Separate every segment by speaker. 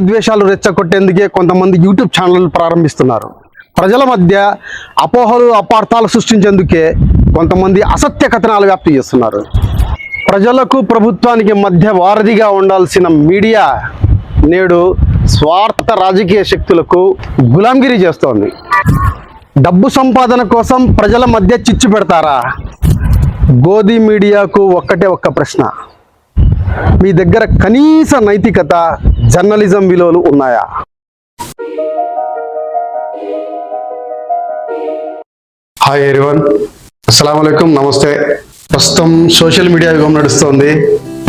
Speaker 1: విద్వేషాలు రెచ్చగొట్టేందుకే కొంతమంది యూట్యూబ్ ఛానళ్ళు ప్రారంభిస్తున్నారు. ప్రజల మధ్య అపోహలు అపార్థాలు సృష్టించేందుకే కొంతమంది అసత్య కథనాలు వ్యాప్తి చేస్తున్నారు. ప్రజలకు ప్రభుత్వానికి మధ్య వారధిగా ఉండాల్సిన మీడియా నేడు స్వార్థ రాజకీయ శక్తులకు గులాంగిరి చేస్తోంది. డబ్బు సంపాదన కోసం ప్రజల మధ్య చిచ్చు పెడతారా? గోధి మీడియాకు ఒక్కటే ఒక్క ప్రశ్న. మీ దగ్గర కనీస నైతికత జర్నలిజం విలువలు ఉన్నాయా? హాయ్ ఎరివన్ అస్సలం నమస్తే ప్రస్తుతం సోషల్ మీడియా యుగం నడుస్తోంది.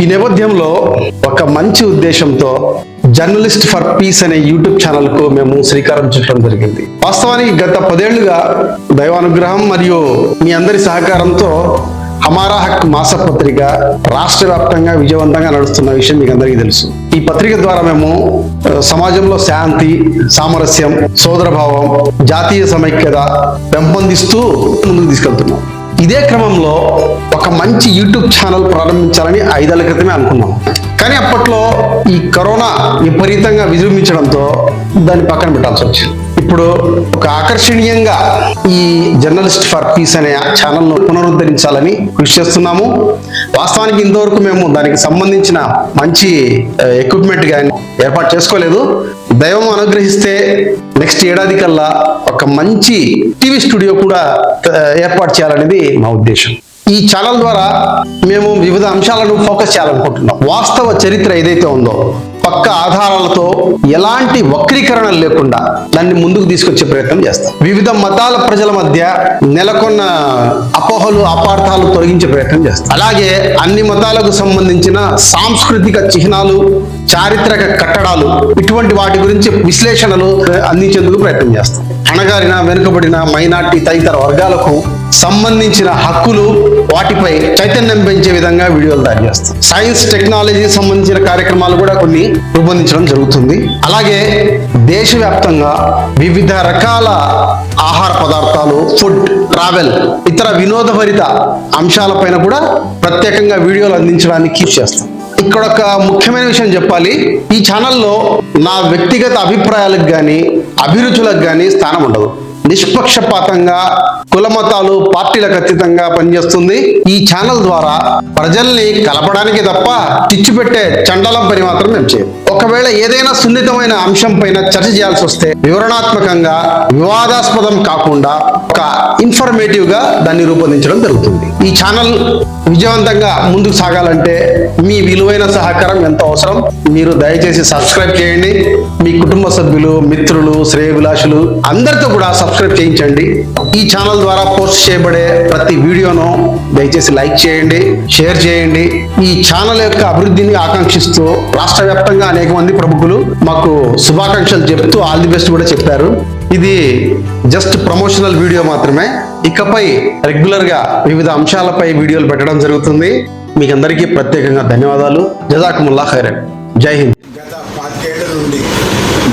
Speaker 1: ఈ నేపథ్యంలో ఒక మంచి ఉద్దేశంతో జర్నలిస్ట్ ఫర్ పీస్ అనే యూట్యూబ్ ఛానల్కు మేము శ్రీకారం చుట్టడం జరిగింది. వాస్తవానికి గత పదేళ్ళుగా దైవానుగ్రహం మరియు మీ అందరి సహకారంతో హమారా హక్ మాసపత్రిక రాష్ట్ర వ్యాప్తంగా విజయవంతంగా నడుస్తున్న విషయం మీకు అందరికీ తెలుసు. ఈ పత్రిక ద్వారా మేము సమాజంలో శాంతి సామరస్యం సోదరభావం జాతీయ సమైక్యత పెంపొందిస్తూ ముందుకు తీసుకెళ్తున్నాం. ఇదే క్రమంలో ఒక మంచి యూట్యూబ్ ఛానల్ ప్రారంభించాలని ఐదేళ్ళ క్రితమే అనుకున్నాం. కానీ అప్పట్లో ఈ కరోనా విపరీతంగా విజృంభించడంతో దాన్ని పక్కన పెట్టాల్సి వచ్చింది. ఇప్పుడు ఒక ఆకర్షణీయంగా ఈ జర్నలిస్ట్ ఫర్ పీస్ అనే ఛానల్ను పునరుద్ధరించాలని కృషి చేస్తున్నాము. వాస్తవానికి ఇంతవరకు మేము దానికి సంబంధించిన మంచి ఎక్విప్మెంట్ కానీ ఏర్పాటు చేసుకోలేదు. దైవం అనుగ్రహిస్తే నెక్స్ట్ ఏడాది కల్లా ఒక మంచి టీవీ స్టూడియో కూడా ఏర్పాటు చేయాలనేది మా ఉద్దేశం. ఈ ఛానల్ ద్వారా మేము వివిధ అంశాలను ఫోకస్ చేయాలనుకుంటున్నాం. వాస్తవ చరిత్ర ఏదైతే ఉందో పక్క ఆధారాలతో ఎలాంటి వక్రీకరణ లేకుండా దాన్ని ముందుకు తీసుకొచ్చే ప్రయత్నం చేస్తాం. వివిధ మతాల ప్రజల మధ్య నెలకొన్న అపోహలు అపార్థాలు తొలగించే ప్రయత్నం చేస్తాం. అలాగే అన్ని మతాలకు సంబంధించిన సాంస్కృతిక చిహ్నాలు చారిత్రక కట్టడాలు ఇటువంటి వాటి గురించి విశ్లేషణలు అందించేందుకు ప్రయత్నం చేస్తాం. అణగారిన వెనుకబడిన మైనార్టీ తదితర వర్గాలకు సంబంధించిన హక్కులు వాటిపై చైతన్యం పెంచే విధంగా వీడియోలు తయారు చేస్తాం. సైన్స్ టెక్నాలజీ సంబంధించిన కార్యక్రమాలు కూడా కొన్ని రూపొందించడం జరుగుతుంది. అలాగే దేశవ్యాప్తంగా వివిధ రకాల ఆహార పదార్థాలు ఫుడ్ ట్రావెల్ ఇతర వినోదభరిత అంశాలపైన కూడా ప్రత్యేకంగా వీడియోలు అందించడానికి చేస్తాం. ఇక్కడ ఒక ముఖ్యమైన విషయం చెప్పాలి. ఈ ఛానల్లో నా వ్యక్తిగత అభిప్రాయాలకు కానీ అభిరుచులకు కానీ స్థానం ఉండదు. నిష్పక్షపాతంగా కులమతాలు పార్టీలకు అతీతంగా పనిచేస్తుంది. ఈ ఛానల్ ద్వారా ప్రజల్ని కలపడానికి తప్ప చిచ్చు పెట్టే చండలం పని మాత్రం మేము చేయం ఒకవేళ ఏదైనా సున్నితమైన అంశం పైన చర్చ చేయాల్సి వస్తే వివరణాత్మకంగా వివాదాస్పదం కాకుండా ఒక ఇన్ఫర్మేటివ్గా దాన్ని రూపొందించడం జరుగుతుంది. ఈ ఛానల్ విజయవంతంగా ముందుకు సాగాలంటే మీ విలువైన సహకారం ఎంత అవసరం? మీరు దయచేసి సబ్స్క్రైబ్ చేయండి. మీ కుటుంబ సభ్యులు మిత్రులు శ్రేయభిలాషులు అందరితో కూడా సబ్స్క్రైబ్ చేయించండి. ఈ ఛానల్ ద్వారా పోస్ట్ చేయబడే ప్రతి వీడియోను దయచేసి లైక్ చేయండి షేర్ చేయండి. ఈ ఛానల్ యొక్క అభివృద్ధిని ఆకాంక్షిస్తూ రాష్ట్ర వ్యాప్తంగా అనేక మంది ప్రముఖులు మాకు శుభాకాంక్షలు చెప్తూ ఆల్ ది బెస్ట్ కూడా చెప్పారు. ఇది జస్ట్ ప్రమోషనల్ వీడియో మాత్రమే. ఇకపై రెగ్యులర్గా వివిధ అంశాలపై వీడియోలు పెట్టడం జరుగుతుంది. మీకు అందరికీ ప్రత్యేకంగా ధన్యవాదాలు. జజాకుముల్లా ఖైరన్. జై హింద్.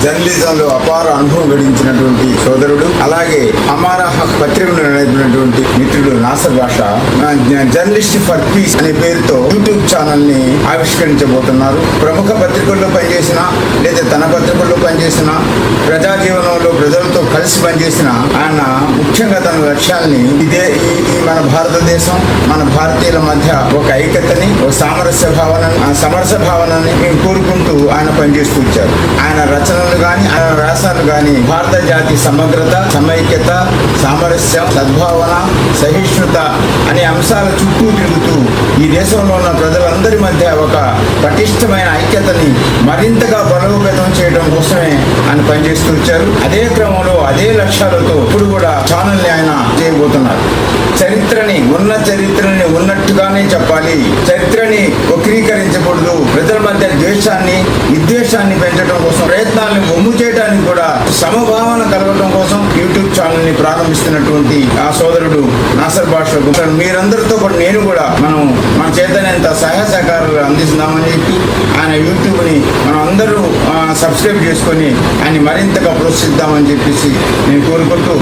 Speaker 2: జర్నలిజంలో అపార అనుభవం గడించినటువంటి సోదరుడు అలాగే అమారా హక్ పత్రికను నడిపినటువంటి మిత్రుడు నాసర్ భాష జర్నలిస్ట్ ఫర్ పీస్ అనే పేరుతో యూట్యూబ్ ఛానల్ని ఆవిష్కరించబోతున్నారు. ప్రముఖ పత్రికల్లో పనిచేసిన లేదా తన పత్రికల్లో పనిచేసిన ప్రజా జీవనంలో ప్రజలతో కలిసి పనిచేసిన ఆయన ముఖ్యంగా తన లక్ష్యాల్ని ఇదే మన భారతదేశం మన భారతీయుల మధ్య ఒక ఐక్యతని ఒక సామరస్య భావనని సమరస భావనని మేము కోరుకుంటూ ఆయన పనిచేస్తూ వచ్చారు. ఆయన రచనలు కానీ ఆయన వ్యాసాలు కానీ భారత జాతి సమగ్రత సమైక్యత సామరస్యం సద్భావన సహిష్ణుత అనే అంశాల చుట్టూ తిరుగుతూ ఈ దేశంలో ఉన్న ప్రజలందరి మధ్య ఒక పటిష్టమైన ఐక్యతని మరింతగా బలోపేతం చేయడం కోసమే ఆయన పనిచేస్తూ వచ్చారు. అదే క్రమంలో అదే లక్ష్యాలతో ఇప్పుడు కూడా ఛానల్ని ఆయన చేయబోతున్నారు. చరిత్రని ఉన్న చరిత్రని ఉన్నట్టుగానే చెప్పాలి. చరిత్రని వక్రీకరించకూడదు. ప్రజల మధ్య ద్వేషాన్ని విద్వేషాన్ని పెంచడం కోసం ప్రయత్నాలను ఒమ్ము చేయడానికి కూడా సమభావన కలగడం కోసం యూట్యూబ్ ఛానల్ని ప్రారంభిస్తున్నటువంటి ఆ సోదరుడు నాసర్ భాషకు మీరందరితో కూడా నేను కూడా మనం మన చేతనంత సహాయ సహకారాలు అందిస్తున్నామని చెప్పి ఆయన యూట్యూబ్ని మనం అందరూ సబ్స్క్రైబ్ చేసుకొని ఆయన మరింతగా ప్రోత్సహిద్దామని చెప్పేసి నేను కోరుకుంటూ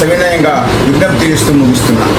Speaker 2: సవినయంగా విజ్ఞప్తి చేస్తూ ముగిస్తున్నాను.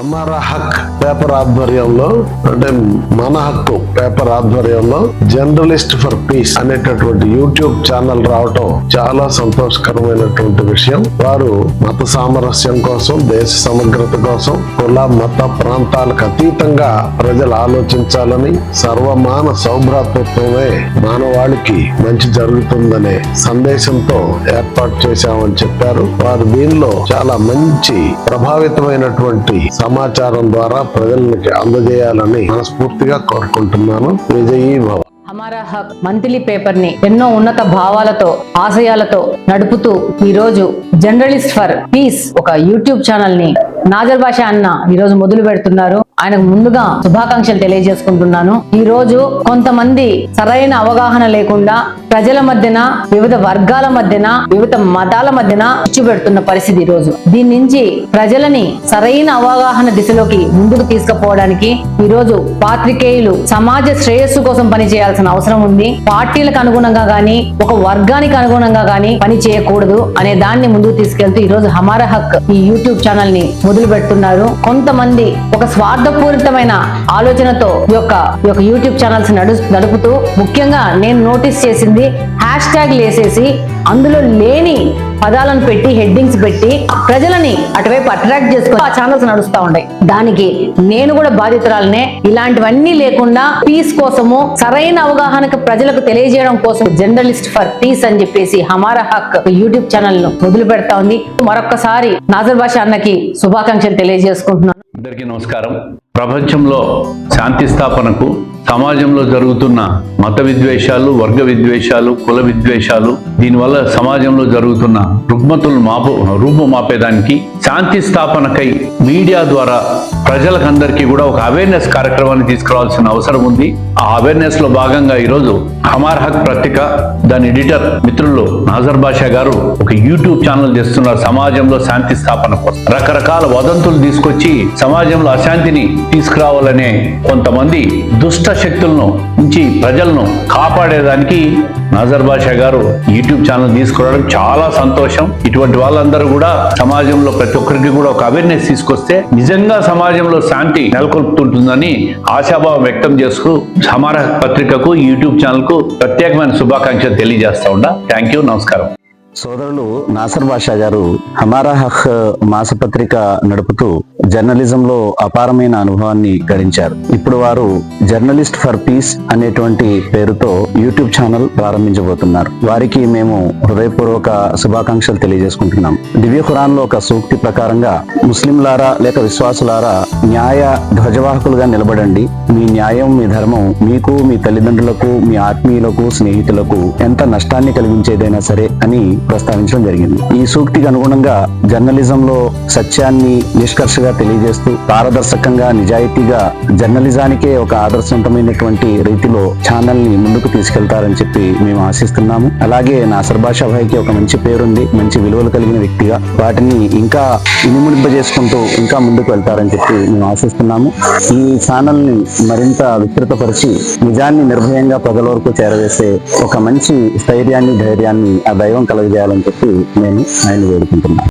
Speaker 3: హమారా హక్ పేపర్ ఆధ్వర్యంలో అంటే మన హక్కు పేపర్ ఆధ్వర్యంలో జర్నలిస్ట్ ఫర్ పీస్ అనేటటువంటి యూట్యూబ్ ఛానల్ రావటం చాలా సంతోషకరమైనటువంటి విషయం. వారు మత సామరస్యం కోసం దేశ సమగ్రత కోసం కుల మత ప్రాంతాలకు అతీతంగా ప్రజలు ఆలోచించాలని సర్వమాన సౌభ్రాతత్వమే మానవాళికి మంచి జరుగుతుందనే సందేశంతో ఏర్పాటు చేశామని చెప్పారు. వారు దీనిలో చాలా మంచి ప్రభావితమైనటువంటి సమాచారం ద్వారా ప్రజలకి అందజేయాలని మనస్ఫూర్తిగా కోరుకుంటున్నాను. విజయీ భవ.
Speaker 4: హమారా హక్ మంత్లీ పేపర్ని ఎన్నో ఉన్నత భావాలతో ఆశయాలతో నడుపుతూ ఈ రోజు జర్నలిస్ట్ ఫర్ పీస్ ఒక యూట్యూబ్ ఛానల్ని నాజర్ భాష అన్న ఈ రోజు మొదలు పెడుతున్నారు. ఆయనకు ముందుగా శుభాకాంక్షలు తెలియజేసుకుంటున్నాను. ఈ రోజు కొంతమంది సరైన అవగాహన లేకుండా ప్రజల మధ్యన వివిధ వర్గాల మధ్యన వివిధ మతాల మధ్యన చిచ్చు పెడుతున్న పరిస్థితి ఈ రోజు. దీని నుంచి ప్రజలని సరైన అవగాహన దిశలోకి ముందుకు తీసుకుపోవడానికి ఈ రోజు పాత్రికేయులు సమాజ శ్రేయస్సు కోసం పని చేయాల్సిన అవసరం ఉంది. పార్టీలకు అనుగుణంగా గాని ఒక వర్గానికి అనుగుణంగా గాని పని చేయకూడదు అనే దాన్ని ముందుకు తీసుకెళ్తూ ఈ రోజు హమారా హక్ ఈ యూట్యూబ్ ఛానల్ని మొదలుపెడుతున్నారు కొంతమంది ఒక స్వార్థపూరితమైన ఆలోచనతో ఈ యొక్క ఈ యొక్క యూట్యూబ్ ఛానల్స్ నడు నడుపుతూ ముఖ్యంగా నేను నోటీస్ చేసింది హ్యాష్ ట్యాగ్ వేసేసి అందులో లేని పదాలను పెట్టి హెడ్డింగ్స్ పెట్టి ప్రజలని అటువైపు అట్రాక్ట్ చేసుకుని ఆ ఛానల్స్ నడుస్తూ ఉంటాయి దానికి నేను కూడా బాధితురాలనే. ఇలాంటివన్నీ లేకుండా పీస్ కోసము సరైన అవగాహనకు ప్రజలకు తెలియజేయడం కోసం జర్నలిస్ట్ ఫర్ పీస్ అని చెప్పేసి హమారా హక్ యూట్యూబ్ ఛానల్ను మొదలు పెడతా ఉంది. మరొకసారి నాజర్ భాష అన్నకి శుభాకాంక్షలు తెలియజేసుకుంటున్నాను.
Speaker 5: అందరికీ నమస్కారం. ప్రపంచంలో శాంతి స్థాపనకు సమాజంలో జరుగుతున్న మత విద్వేషాలు వర్గ విద్వేషాలు కుల విద్వేషాలు దీనివల్ల సమాజంలో జరుగుతున్న రుగ్మతులు మాపు రూపు మాపేదానికి శాంతి స్థాపనకై మీడియా ద్వారా ప్రజలకందరికీ కూడా ఒక అవేర్నెస్ కార్యక్రమాన్ని తీసుకురావాల్సిన అవసరం ఉంది. ఆ అవేర్నెస్లో భాగంగా ఈరోజు హమార్ హక్ పత్రిక దాని ఎడిటర్ మిత్రులు నాజర్ బాషా గారు ఒక యూట్యూబ్ ఛానల్ చేస్తున్నారు. సమాజంలో శాంతి స్థాపన కోసం. రకరకాల వదంతులు తీసుకొచ్చి సమాజంలో అశాంతిని తీసుకురావాలనే కొంతమంది దుష్ట శక్తులను నుంచి ప్రజలను కాపాడేదానికి నజర్ బాషా గారు యూట్యూబ్ ఛానల్ తీసుకురావడం చాలా సంతోషం. ఇటువంటి వాళ్ళందరూ కూడా సమాజంలో ప్రతి ఒక్కరికి కూడా ఒక అవేర్నెస్ తీసుకొస్తే నిజంగా సమాజంలో శాంతి నెలకొల్పుతుంటుందని ఆశాభావం వ్యక్తం చేస్తూ సమార పత్రికకు యూట్యూబ్ ఛానల్కు ప్రత్యేకమైన శుభాకాంక్షలు తెలియజేస్తా ఉండా థ్యాంక్ యూ నమస్కారం.
Speaker 6: సోదరులు నాసర్ బాషా గారు హమారా హక్ మాసపత్రిక నడుపుతూ జర్నలిజంలో అపారమైన అనుభవాన్ని గడించారు. ఇప్పుడు వారు జర్నలిస్ట్ ఫర్ పీస్ అనేటువంటి పేరుతో యూట్యూబ్ ఛానల్ ప్రారంభించబోతున్నారు. వారికి మేము హృదయపూర్వక శుభాకాంక్షలు తెలియజేసుకుంటున్నాం. దివ్య ఖురాన్లో ఒక సూక్తి ప్రకారంగా ముస్లింలారా లేక విశ్వాసులారా న్యాయ ధ్వజవాహకులుగా నిలబడండి. మీ న్యాయం మీ ధర్మం మీకు మీ తల్లిదండ్రులకు మీ ఆత్మీయులకు స్నేహితులకు ఎంత నష్టాన్ని కలిగించేదైనా సరే అని ప్రస్తావించడం జరిగింది. ఈ సూక్తికి అనుగుణంగా జర్నలిజంలో సత్యాన్ని నిష్కర్షగా తెలియజేస్తూ పారదర్శకంగా నిజాయితీగా జర్నలిజానికే ఒక ఆదర్శవంతమైనటువంటి రీతిలో ఛానల్ని ముందుకు తీసుకెళ్తారని చెప్పి మేము ఆశిస్తున్నాము. అలాగే నాసర్ బాషా భాయికి ఒక మంచి పేరుంది మంచి విలువలు కలిగిన వ్యక్తిగా. వాటిని ఇంకా ఇనుముడింపజేసుకుంటూ ఇంకా ముందుకు వెళ్తారని చెప్పి మేము ఆశిస్తున్నాము. ఈ ఛానల్ని మరింత విస్తృతపరిచి నిజాన్ని నిర్భయంగా ప్రజల వరకు చేరవేసే ఒక మంచి స్థైర్యాన్ని ధైర్యాన్ని ఆ దైవం కలుగజేయాలని చెప్పి నేను ఆయన వేడుకుంటున్నాను.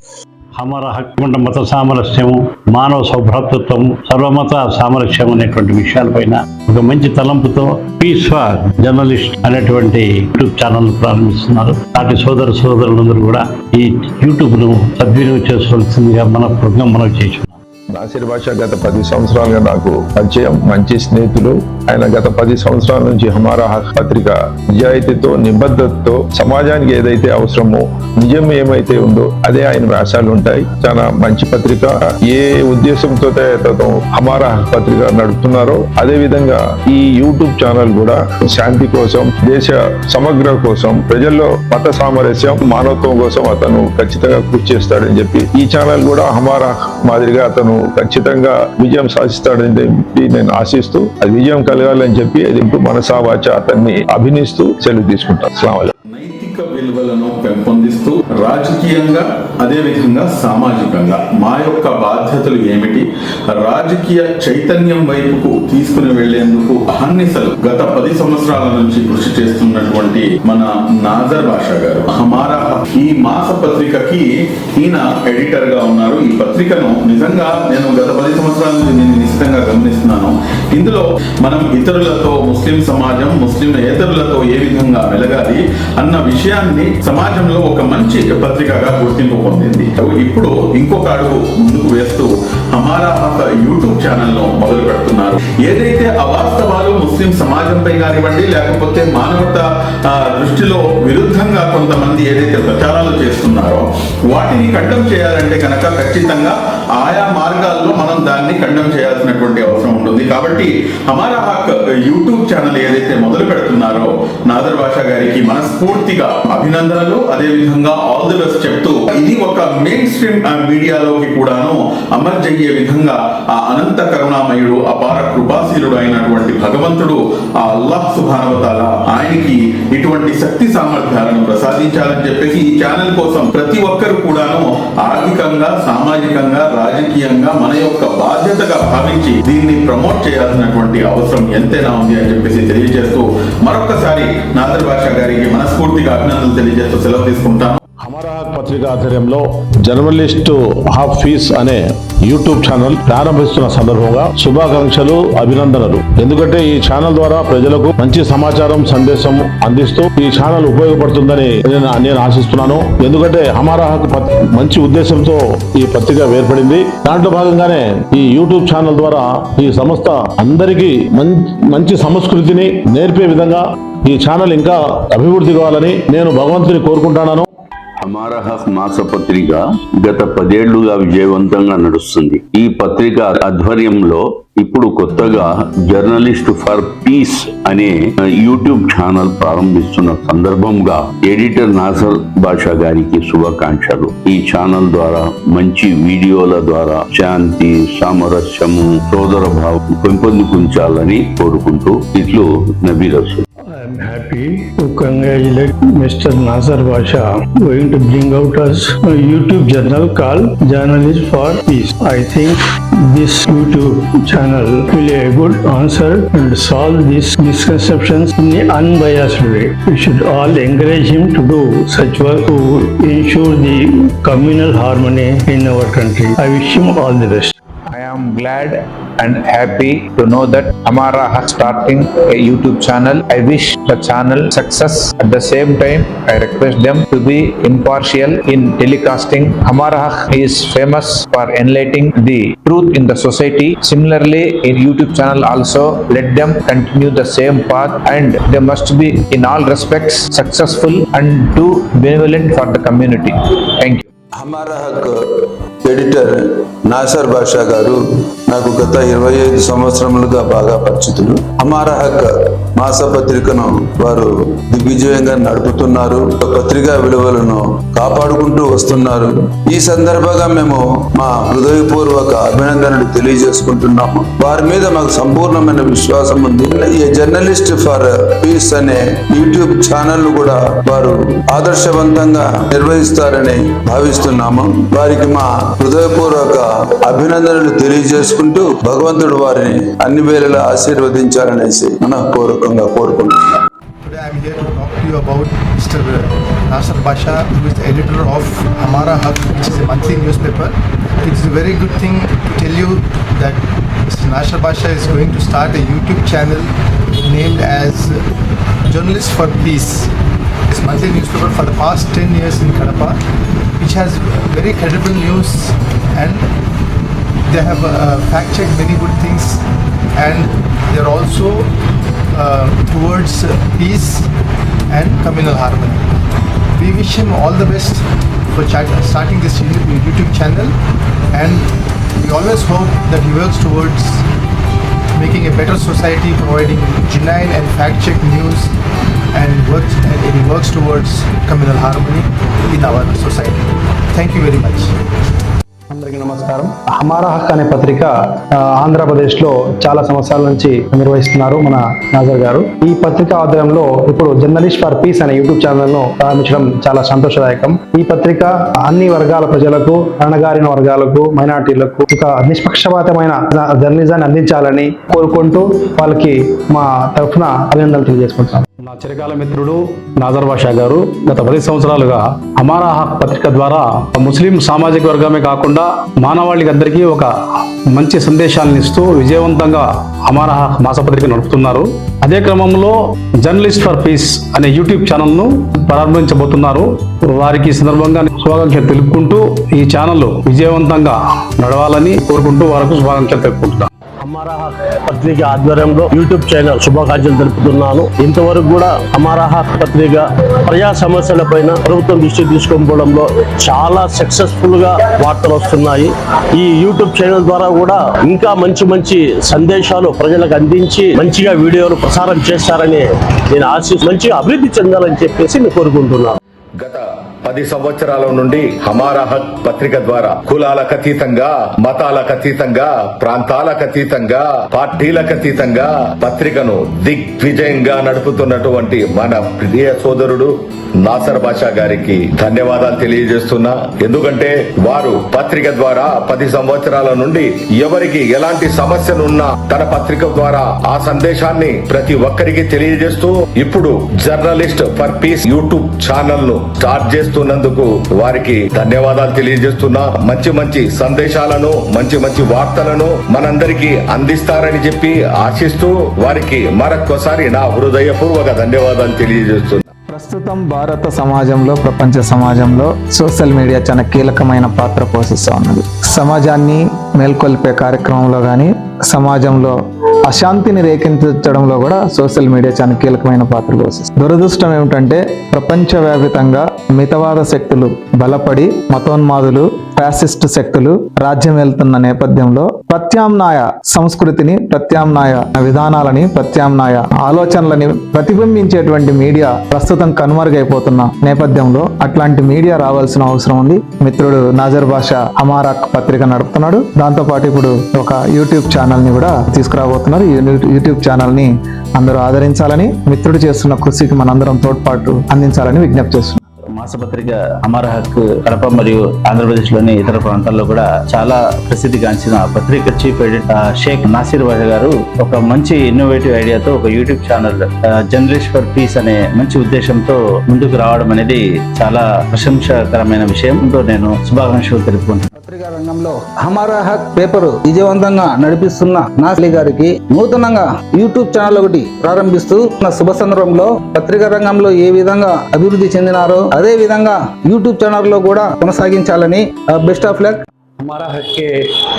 Speaker 7: అమర హక్కుండ మత సామరస్యము మానవ సౌభ్రాతృత్వము సర్వమత సామరస్యం అనేటువంటి విషయాలపైన ఒక మంచి తలంపుతో పీస్ ఫర్ జర్నలిస్ట్ అనేటువంటి యూట్యూబ్ ఛానల్ ప్రారంభిస్తున్నారు. నాటి సోదర సోదరులందరూ కూడా ఈ యూట్యూబ్ను సద్వినియోగం చేసుకోవాల్సిందిగా మన ప్రోగ్రాం మనం చేసి
Speaker 8: నాసిర్ భాష గత పది సంవత్సరాలుగా నాకు పరిచయం మంచి స్నేహితులు. ఆయన గత పది సంవత్సరాల నుంచి హమారా హక్ పత్రిక నిజాయితీతో నిబద్ధతతో సమాజానికి ఏదైతే అవసరమో నిజం ఏమైతే ఉందో అదే ఆయన వ్యాసాలు ఉంటాయి. చాలా మంచి పత్రిక. ఏ ఉద్దేశంతో అతను హమారా హక్ పత్రిక నడుపుతున్నారో అదే విధంగా ఈ యూట్యూబ్ ఛానల్ కూడా శాంతి కోసం దేశ సమగ్ర కోసం ప్రజల్లో మత సామరస్యం మానవత్వం కోసం అతను ఖచ్చితంగా కృషి చేస్తాడని చెప్పి ఈ ఛానల్ కూడా హమారా మాదిరిగా అతను ఖచ్చితంగా విజయం సాధిస్తాడని చెప్పి నేను ఆశిస్తూ అది విజయం కలగాలని చెప్పి అది మనసా వాచ అతన్ని అభినిస్తూ సెలవు తీసుకుంటాను
Speaker 9: నైతిక విలువలను రాజకీయంగా అదేవిధంగా సామాజికంగా. మా యొక్క బాధ్యతలు ఏమిటి? రాజకీయ చైతన్యం వైపుకు తీసుకుని వెళ్ళేందుకు అహర్నిశలు గత పది సంవత్సరాల నుంచి కృషి చేస్తున్నటువంటి మన నాజర్ బాషా గారు. హమారా ఈ మాస పత్రికకి ఈయన ఎడిటర్గా ఉన్నారు. ఈ పత్రికను నిజంగా నేను గత పది సంవత్సరాల నుంచి నేను నిశ్చితంగా గమనిస్తున్నాను. ఇందులో మనం ఇతరులతో ముస్లిం సమాజం ముస్లింయేతరులతో ఏ విధంగా మెలగాలి అన్న విషయాన్ని సమాజంలో ఒక మంచి పత్రికగా గుర్తింపు పొందింది. ఇప్పుడు ఇంకొక అడుగు ముందుకు వేస్తూ హమారా హక్ యూట్యూబ్ ఛానల్ను మొదలు పెడుతున్నారు. ఏదైతే అవాస్తవాలు ముస్లిం సమాజంపై కానివ్వండి లేకపోతే మానవత ఆ, దృష్టిలో విరుద్ధంగా కొంతమంది ఏదైతే ప్రచారాలు చేస్తున్నారో వాటిని ఖండం చేయాలంటే కనుక ఖచ్చితంగా ఆయా మార్గాల్లో మనం దాన్ని ఖండం చేయాల్సినటువంటి అవసరం ఉంటుంది. కాబట్టి హమారా హక్ యూట్యూబ్ ఛానల్ ఏదైతే మొదలు పెడుతున్నారో నాదర్ బాషా గారికి మనస్ఫూర్తిగా అభినందనలు. అదే విధంగా ఆల్ ది బెస్ట్ చెప్తూ ఇది ఒక మెయిన్ స్ట్రీమ్ మీడియాలోకి కూడాను అమర్జయ్యే విధంగా ఆ అనంత కరుణామయుడు అపార కృపాశీలుడు అయినటువంటి భగవంతుడు ఆ అల్లాహ్ సుభానవతాల ఆయనకి ఇటువంటి శక్తి సామర్థ్యాలను ప్రసాదించాలని చెప్పేసి ఈ ఛానల్ కోసం ప్రతి ఒక్కరు కూడాను ఆర్థికంగా సామాజికంగా రాజకీయంగా మన యొక్క బాధ్యతగా భావించి దీన్ని ప్రమోట్ చేయాల్సినటువంటి అవసరం ఎంతైనా ఉంది అని చెప్పేసి తెలియజేస్తూ మరొకసారి నాదర్ భాష గారికి మనస్ఫూర్తిగా అభినందనలు తెలియజేస్తూ సెలవు తీసుకుంటాను.
Speaker 3: అమరాహక్ పత్రిక ఆధ్వర్యంలో జర్నలిస్టు హాఫ్ ఫీస్ అనే యూట్యూబ్ ఛానల్ ప్రారంభిస్తున్న సందర్భంగా శుభాకాంక్షలు అభినందనలు. ఎందుకంటే ఈ ఛానల్ ద్వారా ప్రజలకు మంచి సమాచారం సందేశం అందిస్తూ ఈ ఛానల్ ఉపయోగపడుతుందని నేను నేను ఆశిస్తున్నాను. ఎందుకంటే హమారా పత్- మంచి ఉద్దేశంతో ఈ పత్రిక ఏర్పడింది. దాంట్లో భాగంగానే ఈ యూట్యూబ్ ఛానల్ ద్వారా ఈ సంస్థ అందరికీ మం- మంచి సంస్కృతిని నేర్పే విధంగా ఈ ఛానల్ ఇంకా అభివృద్ధి కావాలని నేను భగవంతుని కోరుకుంటున్నాను.
Speaker 10: హమారా హక్ మాసపత్రిక గత పదేళ్ళుగా విజయవంతంగా నడుస్తుంది. ఈ పత్రిక ఆధ్వర్యంలో ఇప్పుడు కొత్తగా జర్నలిస్ట్ ఫర్ పీస్ అనే యూట్యూబ్ ఛానల్ ప్రారంభిస్తున్న సందర్భంగా ఎడిటర్ నాసర్ బాషా గారికి శుభాకాంక్షలు. ఈ ఛానల్ ద్వారా మంచి వీడియోల ద్వారా శాంతి సామరస్యము సోదర భావం పెంపొందించాలని కోరుకుంటూ ఇట్లు Nabi
Speaker 7: I'm happy to congratulate Mr. Nasser Basha going to bring out us a YouTube channel called Journalist for Peace. I think this YouTube channel will be a good answer and solve these misconceptions in an unbiased way. We should all encourage him to do such work to ensure the communal harmony in our country. I wish him all the best.
Speaker 11: I am glad and happy to know that Amara has starting a YouTube channel. I wish the channel success. At the same time, I request them to be impartial in telecasting. Amara is famous for enlightening the truth in the society. Similarly, in YouTube channel also, let them continue the same path and they must be in all respects successful and do benevolent for the community. Thank you.
Speaker 12: Hamara Haq editor Nassar బాషా గారు నాకు గత ఇరవై ఐదు సంవత్సరములుగా బాగా పరిచితులు. హమారా హక్ మాసపత్రికను వారు దిగ్విజయంగా నడుపుతున్నారు. పత్రికా విలువలను కాపాడుకుంటూ వస్తున్నారు. ఈ సందర్భంగా మేము మా హృదయపూర్వక అభినందనలు తెలియజేసుకుంటున్నాము. వారి మీద మాకు సంపూర్ణమైన విశ్వాసం ఉంది. ఈ జర్నలిస్ట్ ఫర్ పీస్ అనే యూట్యూబ్ ఛానల్ కూడా వారు ఆదర్శవంతంగా నిర్వహిస్తారని భావిస్తున్నాము. వారికి మా హృదయపూర్వక అభినందనలు తెలియజేసుకుంటూ భగవంతుడు వారిని అన్ని వేళలా ఆశీర్వదించాలనేసి మనఃపూర్వకంగా కోరుకుంటున్నాను
Speaker 13: Today I'm here to talk to you about Mr. Nasser Basha, who is the editor of Hamara Haq, which is a monthly newspaper. It's a very good thing to tell you that Mr. Nasser Basha is going to start a YouTube channel named as Journalist for Peace. This monthly newspaper for the past 10 years in Kadapa, which has very credible news and they have uh, fact checked many good things and they're also uh, towards uh, peace and communal harmony. We wish him all the best for starting this YouTube YouTube channel and we always hope that he works towards making a better society, providing genuine and fact-checked news and works and he works towards communal harmony in our society. Thank you very much.
Speaker 14: అందరికీ నమస్కారం. హమారా హక్ అనే పత్రిక ఆంధ్రప్రదేశ్ ఆంధ్రప్రదేశ్లో చాలా సంవత్సరాల నుంచి నిర్వహిస్తున్నారు మన నాజర్ గారు. ఈ పత్రిక ఆధ్వర్యంలో ఇప్పుడు జర్నలిస్ట్ ఫర్ పీస్ అనే యూట్యూబ్ ఛానల్ను ప్రారంభించడం చాలా సంతోషదాయకం. ఈ పత్రిక అన్ని వర్గాల ప్రజలకు అణగారిన వర్గాలకు మైనార్టీలకు ఒక నిష్పక్షపాతమైన జర్నలిజాన్ని అందించాలని కోరుకుంటూ వాళ్ళకి మా తరఫున అభినందనలు తెలియజేసుకుంటాం నా చిరకాల మిత్రుడు నాజర్ బాషా గారు గత పది సంవత్సరాలుగా అమారా హక్ పత్రిక ద్వారా ముస్లిం సామాజిక వర్గమే కాకుండా మానవాళికి అందరికీ ఒక మంచి సందేశాలను ఇస్తూ విజయవంతంగా అమారా హక్ మాసపత్రిక నడుపుతున్నారు. అదే క్రమంలో జర్నలిస్ట్ ఫర్ పీస్ అనే యూట్యూబ్ ఛానల్ను ప్రారంభించబోతున్నారు. వారికి సందర్భంగా శుభాకాంక్షలు తెలుపుకుంటూ ఈ ఛానల్ విజయవంతంగా నడవాలని కోరుకుంటూ వారికి శుభాకాంక్షలు తెలుపుకుంటున్నాను.
Speaker 15: హమారా పత్రిక ఆధ్వర్యంలో యూట్యూబ్ ఛానల్ శుభాకాంక్షలు తెలుపుతున్నాను. ఇంతవరకు కూడా హమారా పత్రిక ప్రజా సమస్యలపైన ప్రభుత్వం దృష్టి తీసుకోవడంలో చాలా సక్సెస్ఫుల్గా వార్తలు వస్తున్నాయి. ఈ యూట్యూబ్ ఛానల్ ద్వారా కూడా ఇంకా మంచి మంచి సందేశాలు ప్రజలకు అందించి మంచిగా వీడియోలు ప్రసారం చేస్తారని నేను ఆశిస్తూ మంచిగా అభివృద్ధి చెందాలని చెప్పేసి నేను కోరుకుంటున్నాను.
Speaker 16: పది సంవత్సరాల నుండి హమారాహత్ పత్రిక ద్వారా కులాలకు అతీతంగా మతాలకు అతీతంగా ప్రాంతాలకు అతీతంగా పార్టీలకు అతీతంగా పత్రికను దిగ్విజయంగా నడుపుతున్నటువంటి మన ప్రియ సోదరుడు నాసర్ బాషా గారికి ధన్యవాదాలు తెలియజేస్తున్నా. ఎందుకంటే వారు పత్రిక ద్వారా పది సంవత్సరాల నుండి ఎవరికి ఎలాంటి సమస్యలున్నా తన పత్రిక ద్వారా ఆ సందేశాన్ని ప్రతి ఒక్కరికి తెలియజేస్తూ ఇప్పుడు జర్నలిస్ట్ ఫర్ పీస్ యూట్యూబ్ ఛానల్ను స్టార్ట్ చేస్తున్నందుకు వారికి ధన్యవాదాలు తెలియజేస్తున్నా. మంచి మంచి సందేశాలను మంచి మంచి వార్తలను మనందరికీ అందిస్తారని చెప్పి ఆశిస్తూ వారికి మరొక్కసారి నా హృదయపూర్వక ధన్యవాదాలు తెలియజేస్తున్నా.
Speaker 17: ప్రస్తుతం భారత సమాజంలో ప్రపంచ సమాజంలో సోషల్ మీడియా చాలా కీలకమైన పాత్ర పోషిస్తూ ఉన్నది. సమాజాన్ని మేల్కొల్పే కార్యక్రమంలో కానీ సమాజంలో అశాంతిని రేకెత్తించడంలో కూడా సోషల్ మీడియా చాలా కీలకమైన పాత్ర పోషిస్తుంది దురదృష్టం ఏమిటంటే ప్రపంచవ్యాప్తంగా మితవాద శక్తులు బలపడి మతోన్మాదులు ఫ్యాసిస్ట్ శక్తులు రాజ్యం వెళ్తున్న నేపథ్యంలో ప్రత్యామ్నాయ సంస్కృతిని ప్రత్యామ్నాయ విధానాలని ప్రత్యామ్నాయ ఆలోచనలని ప్రతిబింబించేటువంటి మీడియా ప్రస్తుతం కనుమరుగైపోతున్న నేపథ్యంలో అట్లాంటి మీడియా రావాల్సిన అవసరం ఉంది. మిత్రుడు నాజర్ బాషా అమారాక్ పత్రిక నడుపుతున్నాడు. దాంతోపాటు ఇప్పుడు ఒక యూట్యూబ్ ఛానల్ని కూడా తీసుకురాబోతున్నారు. యూట్యూబ్ ఛానల్ని అందరూ ఆదరించాలని మిత్రుడు చేస్తున్న కృషికి మనందరం తోడ్పాటు అందించాలని విజ్ఞప్తి చేస్తున్నాం.
Speaker 6: మాసపత్రిక అమర హక్ కడప మరియు ఆంధ్రప్రదేశ్లోని ఇతర ప్రాంతాల్లో కూడా చాలా ప్రసిద్ధిగాంచిన పత్రిక చీఫ్ ఎడిటర్ షేక్ నాసిర్ బాషా గారు ఒక మంచి ఇన్నోవేటివ్ ఐడియాతో ఒక YouTube channel journalist for peace అనే మంచి ఉద్దేశంతో ముందుకు రావడం అనేది చాలా ప్రశంసకరమైన విషయంతో నేను శుభాకాంక్షలు తెలుపుకుంటున్నాను.
Speaker 18: పత్రికా రంగంలో హమారా హక్ పేపర్ విజయవంతంగా నడిపిస్తున్న నాసి గారికి నూతనంగా యూట్యూబ్ ఛానల్ ఒకటి ప్రారంభిస్తూ ఉన్న శుభ సందర్భంలో పత్రికా రంగంలో ఏ విధంగా అభివృద్ధి చెందినారో అదే విధంగా యూట్యూబ్ ఛానల్లో కూడా కొనసాగించాలని బెస్ట్ ఆఫ్ లక్
Speaker 7: हमारा हक के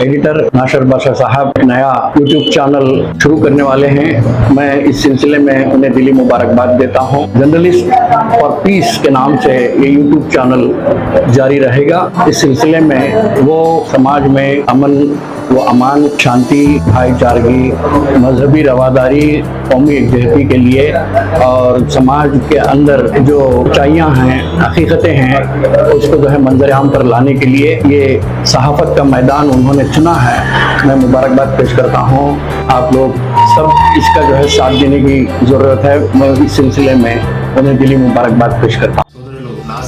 Speaker 7: एडिटर नाशर बादशाह साहब, नया यूट्यूब चैनल शुरू करने वाले हैं। मैं इस सिलसिले में उन्हें दिली मुबारकबाद देता हूँ। जर्नलिस्ट फॉर पीस के नाम से ये यूट्यूब चैनल जारी रहेगा। इस सिलसिले में वो समाज में अमन व अमान, शांति, भाईचारगी, मजहबी रवादारी, कौमी एकजहती के लिए और समाज के अंदर जो ऊंचाइयाँ हैं, हकीकतें हैं, उसको जो है मंजर आम पर लाने के लिए ये सहाफत का मैदान उन्होंने चुना है। मैं मुबारकबाद पेश करता हूँ। आप लोग सब इसका जो है साथ देने की ज़रूरत है। मैं इस सिलसिले में उन्हें दिली मुबारकबाद पेश करता हूँ।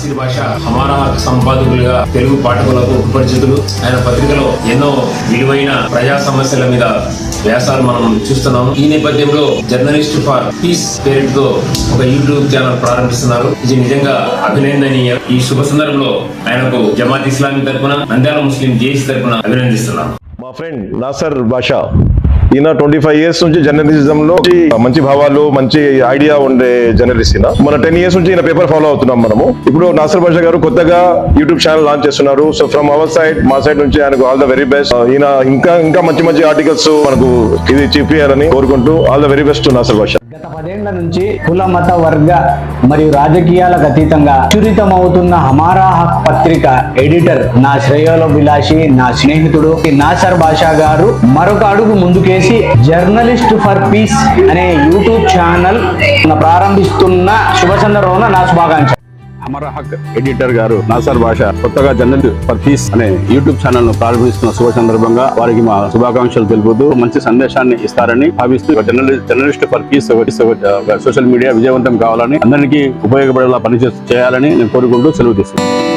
Speaker 19: నాసిర్ భాష హమారా సంపాదకులుగా తెలుగు పాఠకులకు ఉపరిచితులు. ఆయన పత్రికలో ఎన్నో విలువైన ప్రజా సమస్యల మీద వ్యాసాలు మనం చూస్తున్నాము. ఈ నేపథ్యంలో జర్నలిస్ట్ ఫర్ పీస్ పేరుతో ఒక యూట్యూబ్ ఛానల్ ప్రారంభిస్తున్నారు. ఇది నిజంగా అభినందనీయ. ఈ శుభ సందర్భంలో ఆయనకు జమాత్ ఇస్లామీ తరపున నంద్యాల ముస్లిం జేసీ తరపున అభినందిస్తున్నాను.
Speaker 20: మా ఫ్రెండ్ నాసర్ బాషా. ఈయన ట్వంటీ ఫైవ్ ఇయర్స్ నుంచి జర్నలిజం లో మంచి భావాలు మంచి ఐడియా ఉండే జర్నలిస్ట్ ఈయన. మన టెన్ ఇయర్స్ నుంచి ఈయన పేపర్ ఫాలో అవుతున్నాం మనము. ఇప్పుడు నాసర్ భాష గారు కొత్తగా యూట్యూబ్ ఛానల్ లాంచ్ చేస్తున్నారు. సో ఫ్రమ్ అవర్ సైడ్ మా సైడ్ నుంచి ఆయనకు ఆల్ ద వెరీ బెస్ట్ ఈయన ఇంకా ఇంకా మంచి మంచి ఆర్టికల్స్ మనకు ఇది చూపించాలని కోరుకుంటూ all the very best Nasar Basha.
Speaker 21: గత పదేళ్ళ నుంచి కుల మత వర్గ మరియు రాజకీయాలకు అతీతంగా చురితమవుతున్న హమారా హక్ పత్రిక ఎడిటర్ నా శ్రేయోల విలాసి నా స్నేహితుడు నాసర్ బాషా గారు మరొక అడుగు ముందుకేసి జర్నలిస్ట్ ఫర్ పీస్ అనే యూట్యూబ్ ఛానల్ ప్రారంభిస్తున్న శుభ సందర్భంలో నా శుభాకాంక్ష
Speaker 15: హమారా హక్ ఎడిటర్ గారు నాసర్ భాష కొత్తగా జర్నల్ ఫర్ పీస్ అనే యూట్యూబ్ ఛానల్ను ప్రారంభిస్తున్న శుభ సందర్భంగా వారికి మా శుభాకాంక్షలు తెలుపుతూ మంచి సందేశాన్ని ఇస్తారని భావిస్తూ journalist journalist for peace social media విజయవంతం కావాలని అందరికీ ఉపయోగపడేలా పని చేయాలని నేను కోరుకుంటూ సెలవు తీసుకున్నాను